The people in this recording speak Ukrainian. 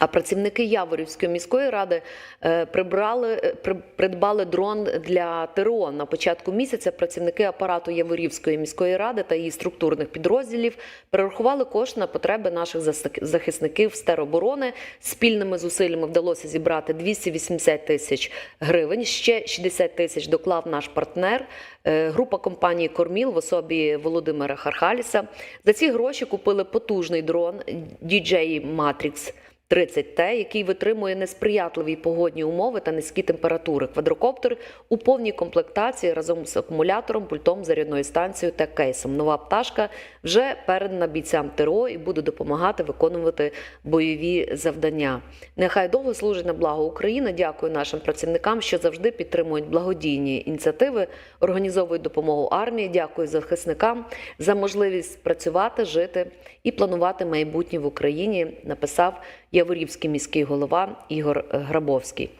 А працівники Яворівської міської ради е, прибрали е, при- придбали дрон для ТРО. На початку місяця працівники апарату Яворівської міської ради та її структурних підрозділів перерахували кошти на потреби наших захисників з тероборони. Спільними зусиллями вдалося зібрати 280 тисяч гривень. Ще 60 тисяч доклав наш партнер. е, Група компанії Корміл в особі Володимира Хархаліса. За ці гроші купили потужний дрон DJI Matrix 30T, який витримує несприятливі погодні умови та низькі температури. Квадрокоптер у повній комплектації разом з акумулятором, пультом, зарядною станцією та кейсом. Нова пташка вже передана бійцям ТРО і буде допомагати виконувати бойові завдання. Нехай довго служить на благо України. Дякую нашим працівникам, що завжди підтримують благодійні ініціативи, організовують допомогу армії. Дякую захисникам за можливість працювати, жити і планувати майбутнє в Україні. Написав Яворівський міський голова Ігор Грабовський.